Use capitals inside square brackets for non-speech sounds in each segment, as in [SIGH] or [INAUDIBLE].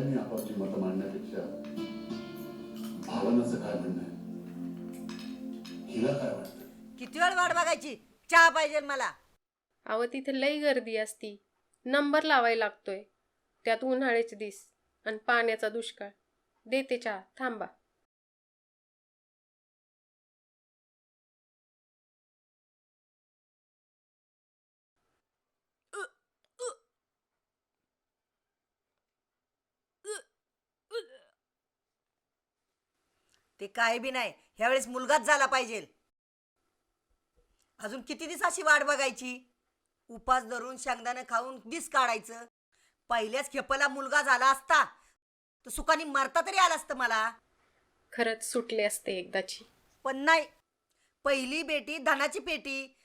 सगळ्यांनी आपापली मतं मांडण्यापेक्षा भावनाचं काय म्हणणं आहे? हिला काय वाटतं? किती वेळ वाट बघायची? चहा पाहिजे मला. अहो तिथे लई गर्दी असती. नंबर लावायला लागतोय. त्यात उन्हाळ्याचे दिस आणि पाण्याचा दुष्काळ. देते चहा. थांबा. ते काय बी नाही. ह्यावेळेस मुलगाच झाला पाहिजे. अजून किती दिवस अशी वाट बघायची? उपास धरून शेंगदाणं खाऊन दिस काढायचं. पहिल्याच खेपला मुलगा झाला असता. तर सुखाने मरता तरी आला असतं मला. खरंच सुटले असते एकदाची. पण नाही. पहिली बेटी धनाची पेटी.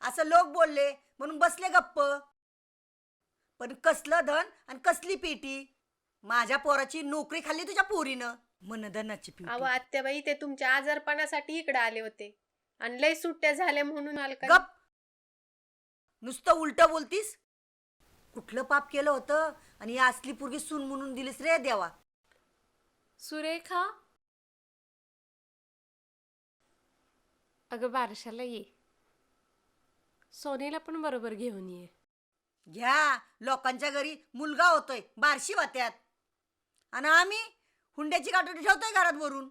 असं लोक बोलले म्हणून बसले गप्प. पण कसलं धन आणि कसली पेटी? माझ्या पोराची नोकरी खाल्ली तुझ्या पोरीनं. मन धनाची अहो आत्याबाई ते तुमच्या आजारपणासाठी इकडे आले होते. आणि लई सुट्ट्या झाल्या म्हणून मालका गप! नुसतं उलट बोलतीस? कुठलं पाप केलं होतं आणि ही असली पोरगी सून म्हणून दिलीस रे देवा. सुरेखा? अगं बारशाला ये. सोनीला पण बरोबर घेऊन ये. घ्या लोकांच्या घरी मुलगा होतोय बारशी होत्यात आणि आम्ही हुंड्याची गाठोडी ठेवतोय घरात वरून.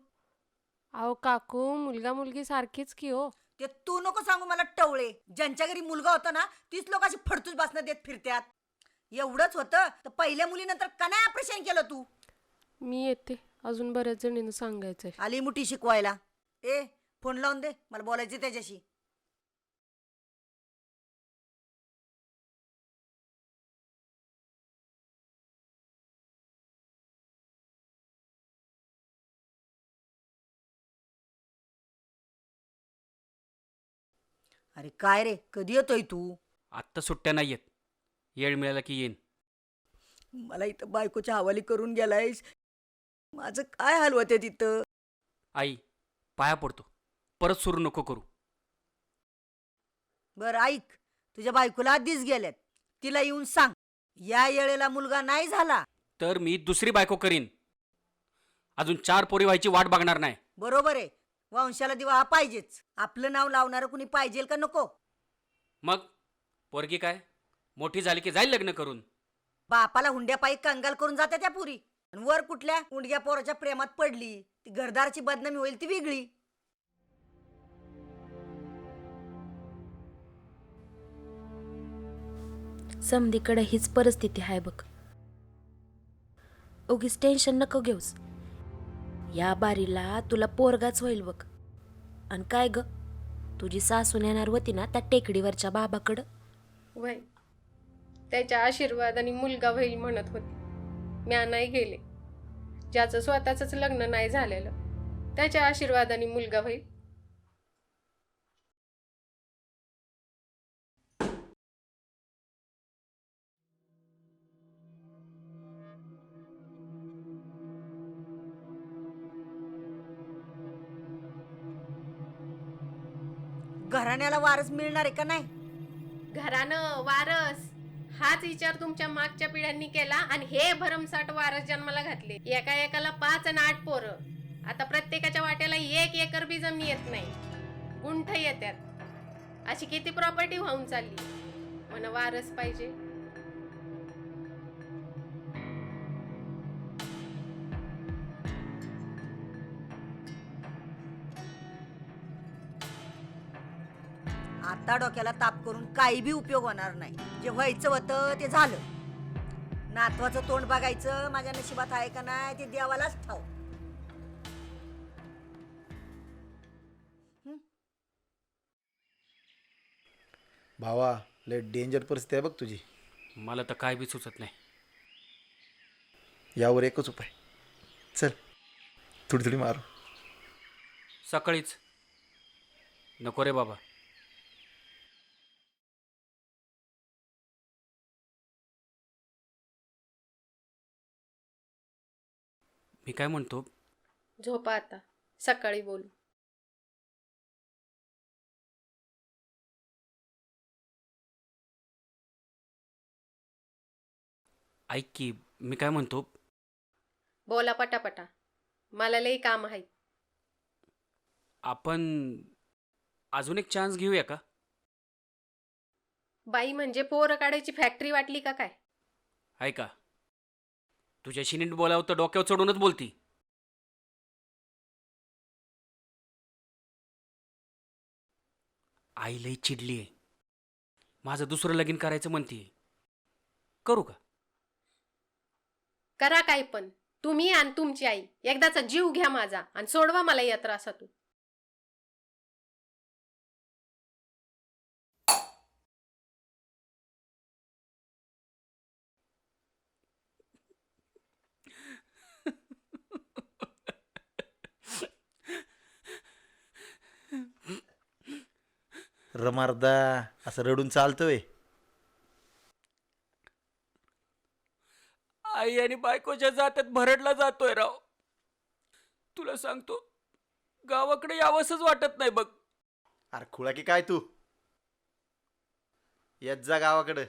अहो काकू मुलगा मुलगी सारखीच की हो. ते तू नको सांगू मला टवळे. ज्यांच्या घरी मुलगा होता ना तीच लोक अशी फडतूस बसणं देत फिरत्यात. एवढंच होतं तर पहिल्या मुलीनंतर का नाही ऑपरेशन केलं तू. मी येते. अजून बऱ्याच जणींना सांगायचंय. आली मुठी शिकवायला. ए फोन लावून दे मला बोलायचं त्याच्याशी. अरे काय रे? कधी येतोय तू? आत्ता सुट्ट्या नाही आहेत येळ मिळाला की येईन. मला इथं बायकोच्या हवाली करून गेलायस. माझं काय हाल होते तिथं? आई पाया पडतो. परत सुरू नको करू. बर ऐक. तुझ्या बायकोला आधीच गेल्यात. तिला येऊन सांग. या येळेला मुलगा नाही झाला. तर मी दुसरी बायको करीन. अजून चार पोरी व्हायची वाट बघणार नाही. बरोबर आहे. वंशाला दिवा हा पाहिजेच. आपलं नाव लावणारं कुणी पाहिजे का नको? मग? पोरगी काय? मोठी झाली की जाईल लग्न करून? बापाला हुंड्यापायी कंगाल करून जाते त्या पुरी. आणि वर कुठल्या उंडग्या पोराच्या प्रेमात पडली ती घरदाराची बदनामी होईल ती वेगळी. समधीकडे हीच परिस्थिती आहे बघ. उगीच टेन्शन नको घेऊस. या बारीला तुला पोरगाच होईल बघ. आणि काय ग? तुझी सासून येणार होती ना त्या टेकडीवरच्या बाबाकडं? वय त्याच्या आशीर्वादाने मुलगा होईल म्हणत होती. म्या नाही गेले. ज्याचं स्वतःच लग्न नाही झालेलं त्याच्या आशीर्वादाने मुलगा होईल. घराण्याला वारस मिळणार आहे का नाही? घरानं वारस. हाच विचार तुमच्या मागच्या पिढ्यांनी केला आणि हे भरमसाठ वारस जन्माला घातले. एका एकाला पाच आणि आठ पोरं. आता प्रत्येकाच्या वाट्याला एक एकर बी जमीन येत नाही. गुंठ येतात अशी किती प्रॉपर्टी वाहून चालली? मला वारस पाहिजे. आता डोक्याला ताप करून काही बी उपयोग होणार नाही. जे व्हायचं होतं ते झालं. नातवाचं तोंड बघायचं माझ्या नशिबात आहे का नाही ते देवालाच ठाव. भावा लय डेंजर परिस्थिती आहे बघ तुझी. मला तर काय बी सुचत नाही. यावर एकच उपाय. चल थोडी थोडी मारू. सकाळीच. नको रे बाबा. मी काय म्हणतो? झोपा आता. सकाळी बोलू. ऐक की मी काय म्हणतो? बोला पटापटा. मला लई काम आहे आपण अजून एक चान्स घेऊया का? बाई म्हणजे पोरं काढायची फॅक्टरी वाटली का काय? आहे का तुझ्याशी नीट बोलावं तर डोक्यावर चढूनच बोलती. आई लई चिडली आहे माझं दुसरं लगीन करायचं म्हणते करू का? करा काय पण. तुम्ही आणि तुमची आई. एकदाचा जीव घ्या माझा आणि सोडवा मला या त्रासातून. रमारदा असं रडून चालतोय. आई आणि बायकोच्या जात्यात भरडला जातोय राव. तुला सांगतो गावाकडे यावंसच वाटत नाही बघ. अरे खुळा की काय तू? येत जा गावाकडं.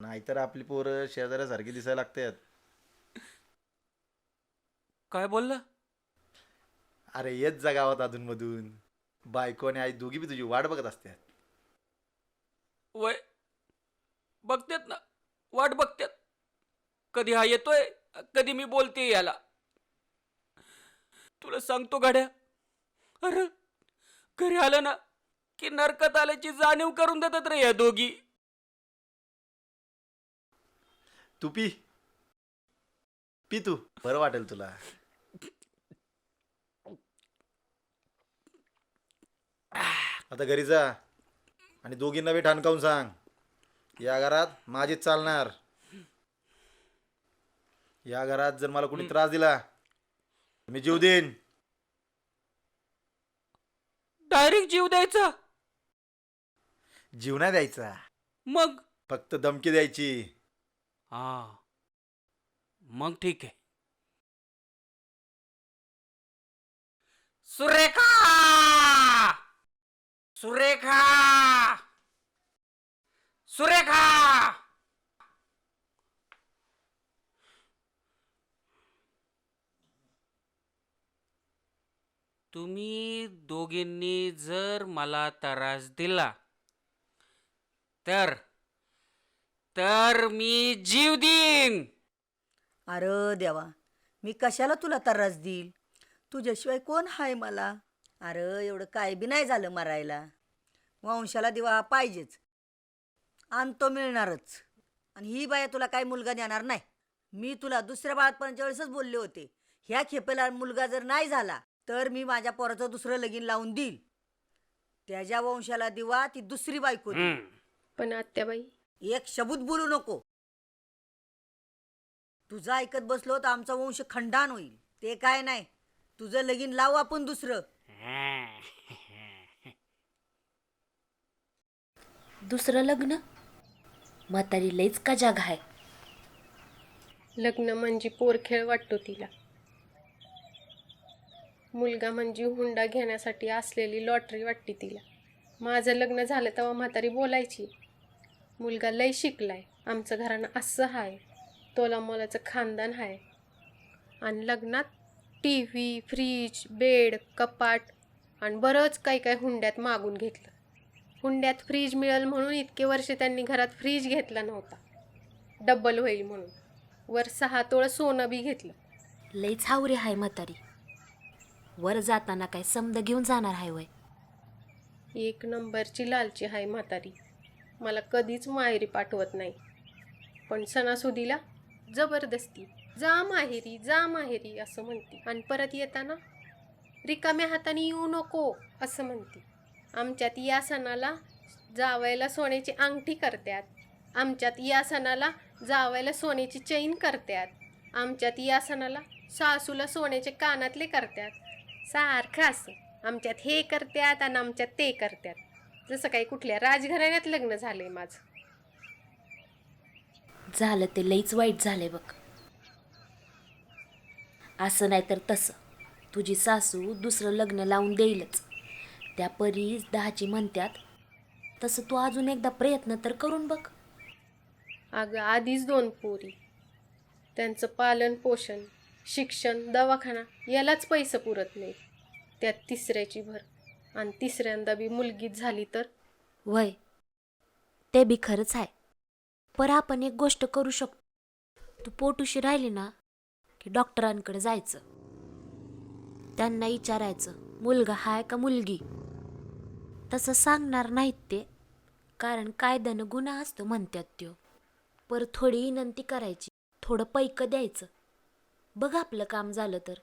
नाहीतर आपली पोरं शेजाऱ्यासारखी दिसायला लागतात. काय बोलला? अरे येत जा गावात अधूनमधून. बायको आणि आई दोघी बी तुझी वाट बघत असतात वय बघतेत ना वाट बघतेत कधी हा येतोय कधी मी बोलते याला. तुला सांगतो गाड्या अरे घरी आलं ना की नरकात आल्याची जाणीव करून देतात रे या दोघी. तू पी. पी तू. बरं वाटेल तुला. आता घरी जा. आणि दोघींना बी ठाणकावून सांग. या घरात माझीच चालणार. या घरात जर मला कोणी त्रास दिला मी जीव देईन. डायरेक्ट जीव द्यायचा? जीव नाही द्यायचा. मग? फक्त धमकी द्यायची. हा. मग ठीक आहे. सुरेखा! सुरेखा! सुरेखा! तुम्ही दोघींनी जर मला त्रास दिला तर तर मी जीव देईन! अरे देवा मी कशाला तुला त्रास देईल? तुझ्याशिवाय कोण हाय मला? अरे एवढं काय बी नाही झालं मरायला. वंशाला दिवा पाहिजेच. आणतो मिळणारच. आणि ही बाया तुला काय मुलगा देणार नाही. मी तुला दुसऱ्या बाळातपणाच्या वेळेसच बोलले होते. ह्या खेपेला मुलगा जर नाही झाला तर मी माझ्या पोराचं दुसरं लगीन लावून देईल. त्याच्या वंशाला दिवा ती दुसरी बायको. हम्म. पण आत्याबाई? एक शब्द बोलू नको. तुझं ऐकत बसलो तर आमचा वंश खंडान होईल. ते काय नाही. तुझं लगीन लावू आपण दुसरं. दुसरं लग्न? म्हातारी लईच का जाग आहे लग्न म्हणजे पोरखेळ वाटतो तिला. मुलगा म्हणजे हुंडा घेण्यासाठी असलेली लॉटरी वाटते तिला. माझं लग्न झालं तेव्हा म्हातारी बोलायची मुलगा लय शिकलाय आमचं घरानं असं हाय तोला मोलाचं खानदान हाय. आणि लग्नात टी व्ही फ्रीज बेड कपाट आणि बरंच काही काही हुंड्यात मागून घेतलं. हुंड्यात फ्रीज मिळेल म्हणून इतके वर्ष त्यांनी घरात फ्रीज घेतला नव्हता. डब्बल होईल म्हणून. वर सहा तोळं सोनं बी घेतलं. लईच हावरी हाय म्हातारी. वर जाताना काय समद घेऊन जाणार हाय वय? एक नंबरची लालची हाय म्हातारी. मला कधीच माहेरी पाठवत नाही. पण सणासुदीला जबरदस्ती. जा माहेरी जा माहेरी असं म्हणते. आणि परत येताना रिकाम्या हाताने येऊ नको असं म्हणते. आमच्यात या सणाला जावायला सोन्याची अंगठी करतात आमच्यात या सणाला जावायला सोन्याची चैन करतात आमच्यात या सणाला सासूला सोन्याचे कानातले करतात सारखं असं. आमच्यात हे करत्यात आणि आमच्यात ते करत्यात. जसं काही कुठल्या राजघराण्यात लग्न झालंय माझं. झालं ते लईच वाईट झालंय बघ. असं नाही तर तसं. तुझी सासू दुसरं लग्न लावून देईलच. त्या परीस दहाची म्हणत्यात तसं तू अजून एकदा प्रयत्न तर करून बघ. अगं आधीच दोन पोरी. त्यांचं पालन पोषण शिक्षण दवाखाना यालाच पैसे पुरत नाही. त्यात तिसऱ्याची भर. आणि तिसऱ्यांदा बी मुलगीच झाली तर? वय ते बी खरंच आहे. पर आपण एक गोष्ट करू शकतो. तू पोटुशी राहिली ना की डॉक्टरांकडे जायचं. त्यांना विचारायचं मुलगा हाय का मुलगी? तसं सांगणार नाहीत ते कारण कायद्यानं गुन्हा असतो म्हणतात त्यो. पर थोडी विनंती करायची थोडं पैक द्यायचं. बघ आपलं काम झालं तर.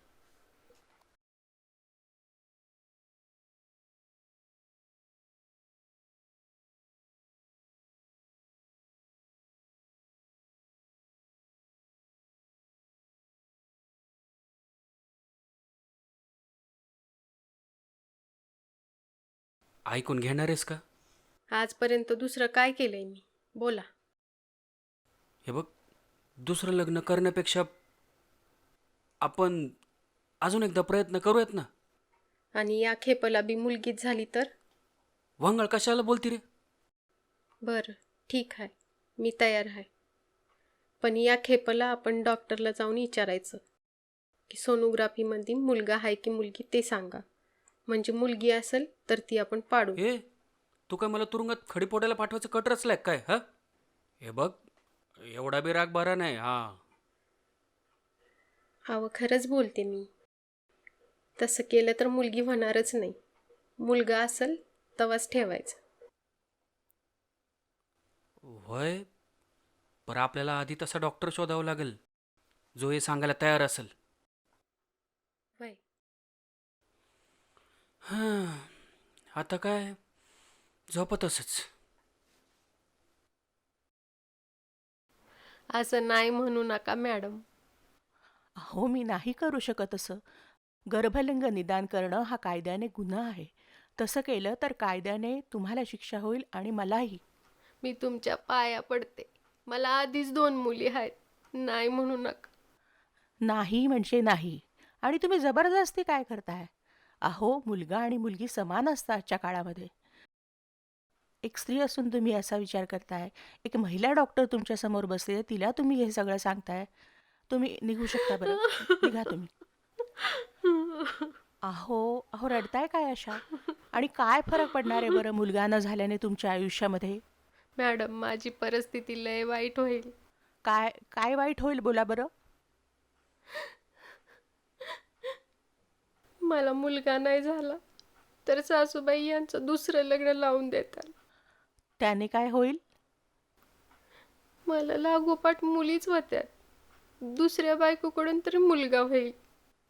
ऐकून घेणार आहेस का? आजपर्यंत दुसरं काय केलंय मी? बोला. हे बघ दुसरं लग्न करण्यापेक्षा आपण अजून एकदा प्रयत्न करूयात ना? आणि या खेपला बी मुलगीच झाली तर? वंगळ कशाला बोलती रे? बरं ठीक आहे. मी तयार आहे. पण या खेपला आपण डॉक्टरला जाऊन विचारायचं. की सोनोग्राफीमध्ये मुलगा आहे की मुलगी ते सांगा. म्हणजे मुलगी असेल तर ती आपण पाडू. ए तू काय मला तुरुंगात खडी पोटायला पाठवायचं कट रचलाय काय हा? हे बघ एवढा बी राग बरा नाही हा. अहो खरंच बोलते मी. तसं केलं तर मुलगी होणारच नाही. मुलगा असेल तवाच ठेवायचं. होय पर आपल्याला आधी तसा डॉक्टर शोधावा लागेल जो हे सांगायला तयार असेल. वय हां. आता काय? झोपत असच असं नाही म्हणू नका मॅडम. हो मी नाही करू शकत असं. गर्भलिंग निदान करणं हा कायद्याने गुन्हा आहे. तसं केलं तर कायद्याने तुम्हाला शिक्षा होईल आणि मलाही. मी तुमच्या पाया पडते. मला आधीच दोन मुली आहेत. नाही म्हणू नका. नाही म्हणजे नाही. आणि तुम्ही जबरदस्ती काय करताय? अहो मुलगा आणि मुलगी समान असतात आजच्या काळामध्ये. एक स्त्री असून तुम्ही असा विचार करताय. एक महिला डॉक्टर तुमच्यासमोर बसली तिला तुम्ही हे सगळं सांगताय. तुम्ही निघू शकता बरं. निघा तुम्ही. अहो अहो रडताय काय अशा? आणि काय फरक पडणार आहे बरं मुलगा न झाल्याने तुमच्या आयुष्यामध्ये? मॅडम माझी परिस्थिती लय वाईट होईल. काय काय वाईट होईल बोला बरं. मला मुलगा नाही झाला तर सासूबाई यांचं दुसरं लग्न लावून देतात. त्याने काय होईल? मला लागोपाठ मुलीच होत्या दुसऱ्या बायकोकडून तरी मुलगा होईल.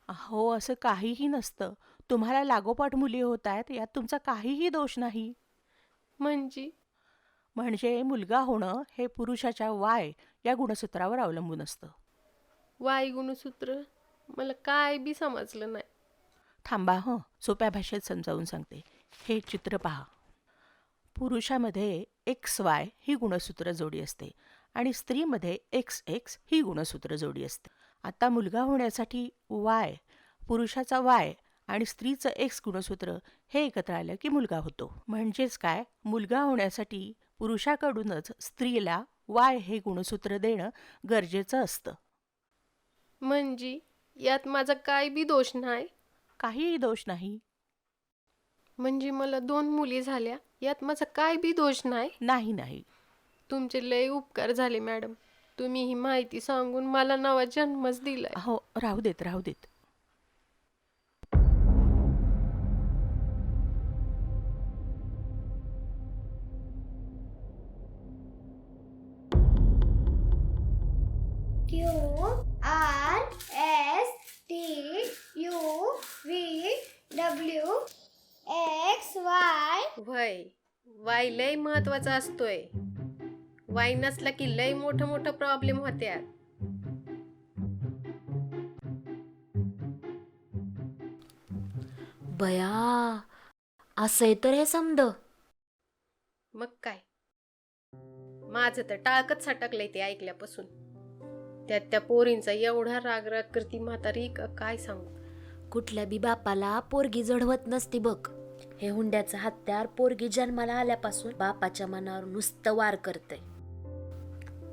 अहो असं काहीही नसतं. तुम्हाला लागोपाठ मुली होत आहेत यात तुमचा काहीही दोष नाही. म्हणजे? म्हणजे मुलगा होणं हे पुरुषाच्या वाय या गुणसूत्रावर अवलंबून असतं. वाय गुणसूत्र? मला काय बी समजलं नाही. थांबा हो. सोप्या भाषेत समजावून सांगते. हे चित्र पहा. पुरुषामध्ये एक्स वाय ही गुणसूत्र जोडी असते आणि स्त्रीमध्ये एक्स एक्स ही गुणसूत्र जोडी असते. आता मुलगा होण्यासाठी वाय पुरुषाचा वाय आणि स्त्रीचं एक्स गुणसूत्र हे एकत्र आलं की मुलगा होतो. म्हणजेच काय? मुलगा होण्यासाठी पुरुषाकडूनच स्त्रीला वाय हे गुणसूत्र देणं गरजेचं असतं. म्हणजे यात माझा काय बी दोष नाही? काहीही दोष नाही. म्हणजे मला दोन मुली झाल्या यात माझा काय बी दोष नाही? नाही नाही. तुमचे लय उपकार झाले मॅडम. तुम्ही ही माहिती सांगून मला नवा जन्मच दिलाय. हो राहू देत राहू देत. वय वाय लय महत्त्वाचा असतोय. वाय नसला की लय मोठं मोठं प्रॉब्लेम होत्यात. बया असंय तर हे समद. मग काय? माझं तर टाळकच सटकलंय ते ऐकल्यापासून. त्यात त्या पोरींचा एवढा राग राग करती म्हातारी का काय सांगू? कुठल्या बी बापाला पोरगी जडवत नसती बघ. हे हुंड्याचं हत्यार पोरगी जन्माला आल्यापासून बापाच्या मनावर नुसतं वार करते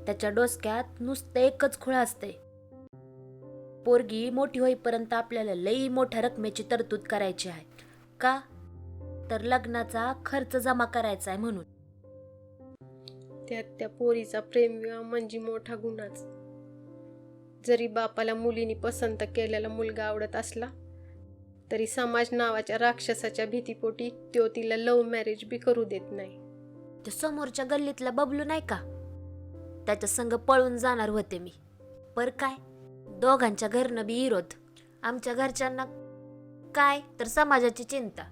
त्याच्या डोसक्यात नुसतं एकच खुळ असते पोरगी मोठी होईपर्यंत आपल्याला लई मोठ्या रकमेची तरतूद करायची आहे. का? तर लग्नाचा खर्च जमा करायचा आहे म्हणून. त्यात त्या पोरीचा प्रेमविवाह म्हणजे मोठा गुन्हाच. जरी बापाला मुलीने पसंत केलेला मुलगा आवडत असला तरी समाज नावाच्या राक्षसाच्या भीतीपोटी तो तिला लव्ह मॅरेज बी करू देत नाही. त्या समोरच्या गल्लीतला बबलू नाही का? त्याच्या संग पळून जाणार होते मी. पर काय? दोघांच्या घरनं बी विरोध. आमच्या घरच्यांना काय तर समाजाची चिंता.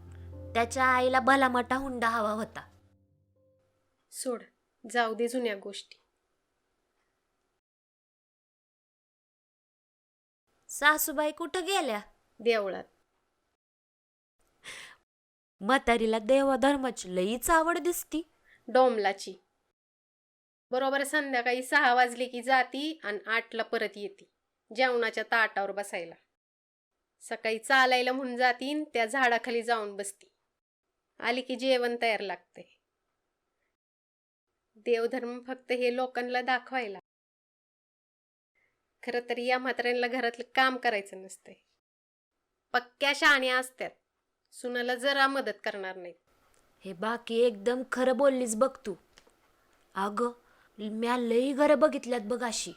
त्याच्या आईला भलामटा हुंडा हवा होता. सोड जाऊ दे जुन्या गोष्टी. सासूबाई कुठं गेल्या? देवळात. म्हातारीला देवाधर्माची लईच आवड दिसती. डोमलाची. बरोबर संध्याकाळी सहा वाजले की जाती आणि आठला परत येते जेवणाच्या ताटावर बसायला. सकाळी चालायला म्हणून जातीन त्या झाडाखाली जाऊन बसती. आली की जेवण तयार लागते देवधर्म फक्त हे लोकांना दाखवायला. खरं तर या म्हाताऱ्यांना घरातलं काम करायचं नसतंय. पक्क्या शहाण्या असतात सुनाला जरा मदत करणार नाहीत. हे बाकी एकदम खरं बोललीस बघ तू. अगं म्या लई घरं बघितल्यात बघ अशी.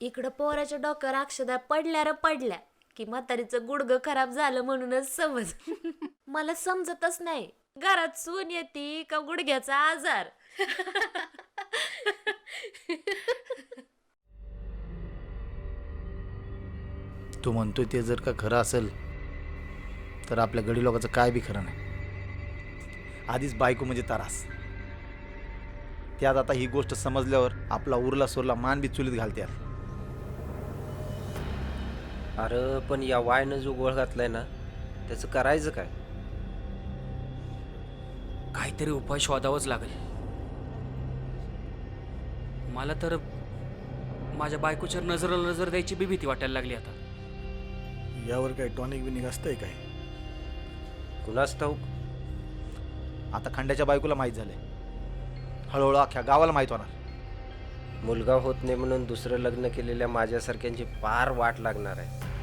इकडं पोराच्या डोक्यावर अक्षदा पडल्या र पडल्या की म्हातारीचं गुडगं खराब झालं म्हणूनच समज. [LAUGHS] मला समजतच नाही घरात सून येते का गुडघ्याचा आजार? [LAUGHS] तू म्हणतोय ते जर का खरं असेल तर आपल्या गडी लोकांचं काय बी खरं नाही. आधीच बायको म्हणजे तारास. त्यात आता ही गोष्ट समजल्यावर आपला उरला सुरला मान बी चुलीत घालत्यात. अरे पण या वायनं जो गोळ घातलाय ना त्याचं करायचं काय? काहीतरी उपाय शोधावाच लागेल. मला तर माझ्या बायकोच्या नजरेला नजर द्यायची बी भीती वाटायला लागली आता. यावर काय टॉनिक बिनिक असतंय काय? कुणाच ठाऊक आता खंड्याच्या बायकोला माहीत झालंय. हळूहळू अख्ख्या गावाला माहीत होणार. मुलगा होत नाही म्हणून दुसरं लग्न केलेल्या माझ्यासारख्यांची फार वाट लागणार आहे.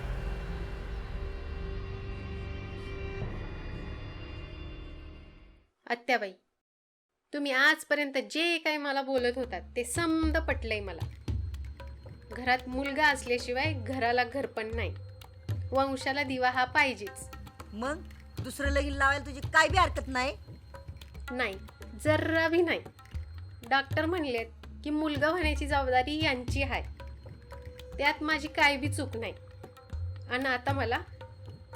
आत्याबाई तुम्ही आजपर्यंत जे काही मला बोलत होतात ते समद पटलंय मला. घरात मुलगा असल्याशिवाय घराला घरपण नाही. वंशाला दिवा हा पाहिजेच. मग? दुसरं लगीन लावायला तुझी काय बी हरकत नाही? नाही जरा बी नाही. डॉक्टर म्हणलेत की मुलगा होण्याची जबाबदारी यांची आहे. त्यात माझी काय बी चूक नाही. आणि आता मला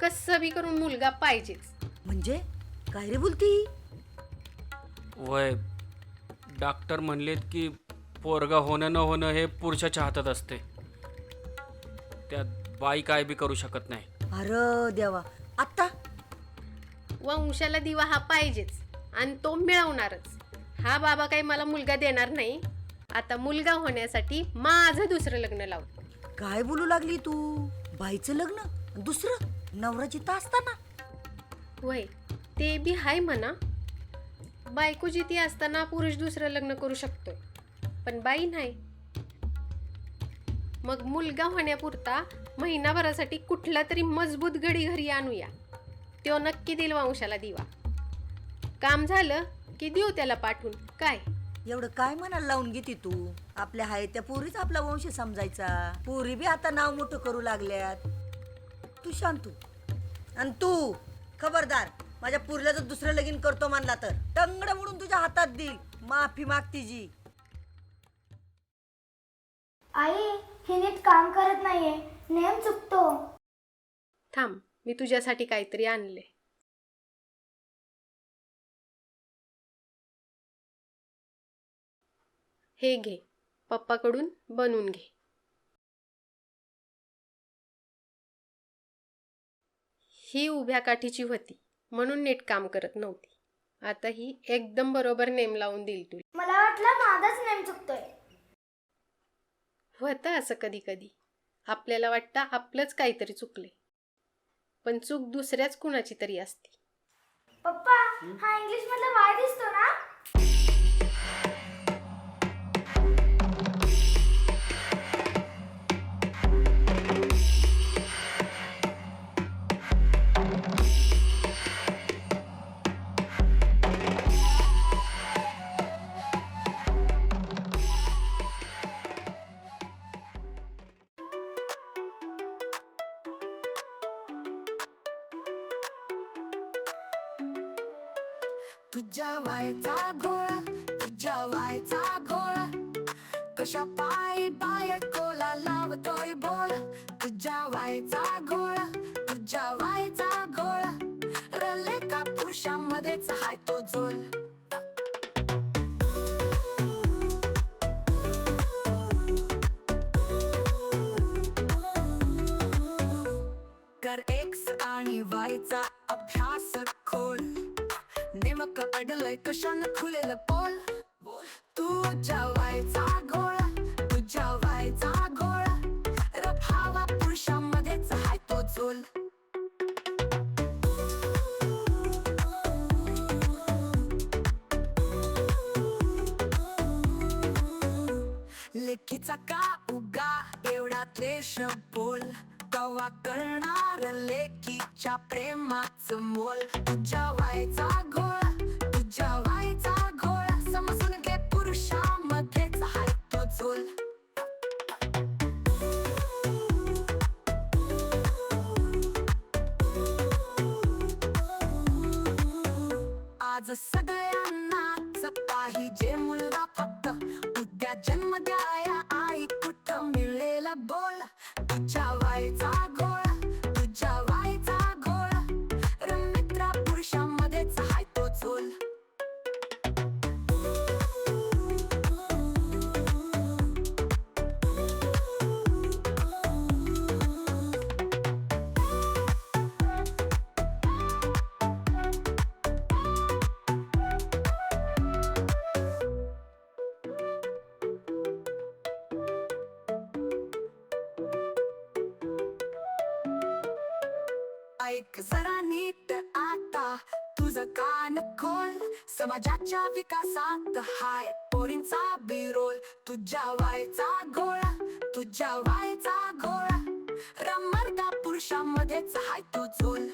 कसं बी करून मुलगा पाहिजेच. म्हणजे? काय रे बोलती? वय डॉक्टर म्हणलेत की पोरगा होणं न होणं हे पुरुषाच्या हातात असते. त्यात बाई काय बी करू शकत नाही. अरे देवा वंशाला दिवा हा पाहिजेच आणि तो मिळवणारच. हा बाबा काही मला मुलगा देणार नाही. आता मुलगा होण्यासाठी माझं दुसरं लग्न लावू. काय बोलू लागली तू? बाईचं लग्न? दुसरं? नवराची असताना. वय ते बी हाय म्हणा. बायको जिती असताना पुरुष दुसरं लग्न करू शकतोय पण बाई नाही. मग मुलगा होण्यापुरता महिनाभरासाठी कुठला तरी मजबूत गडी घरी आणूया. तो नक्की देईल वंशाला दिवा. काम झालं की देऊ त्याला पाठवून. काय? एवढं काय म्हणायला लावून घेते तू? आपल्या हाय त्या पोरीच आपला वंश समजायचा. पोरी बी आता नाव मोठं करू लागल्यात. तू शांतू आणि तू खबरदार माझ्या पुरीला जर दुसरं लगीन करतो म्हणला तर टंगड म्हणून तुझ्या हातात देईल. माफी माग तिची आई हे नीट काम करत नाहीये. नेम चुकतो. थांब. मी तुझ्यासाठी काहीतरी आणले. हे घे. पप्पाकडून बनवून घे. ही उभ्या काठीची होती म्हणून नीट काम करत नव्हती. आता ही एकदम बरोबर नेम लावून देईल तुला. मला वाटलं माझाच नेम चुकतोय. होतं असं कधी कधी. आपल्याला वाटतं आपलंच काहीतरी चुकले पण चूक दुसऱ्याच कुणाची तरी असते. पप्पा हा इंग्लिश मधला वाय दिसतो ना? कशा पायी बायकोला लावतोय बोल तुझ्या वायचा गोळा तुझ्या वायचा गोळा रले का पुरुषांमध्येच हाय तो झोल. कर एक्स आणि वायचा अभ्यास खोल. नेमक अडलय कशानं खुलेलं पोल? तुझ्या वायचा गोळा तुझ्या वायचा गोळा रफावा पुरुषांमध्येच हाय तो झोल लेखीचा का उगा एवढा द्वेष बोल कवा करणार लेकीच्या प्रेमाच मोल? तुझ्या वायचा गोळा आज सगळ्यांनाच पाहिजे मुलगा फक्त. उद्या जन्म ऐक जरा नीट आता. तुझं कान खोल समाजाच्या विकासात हाय. पोरींचा बिरोल तुझ्या वायचा गोळा तुझ्या वायचा गोळा रमरदा पुरुषांमध्येच हाय तू झोल.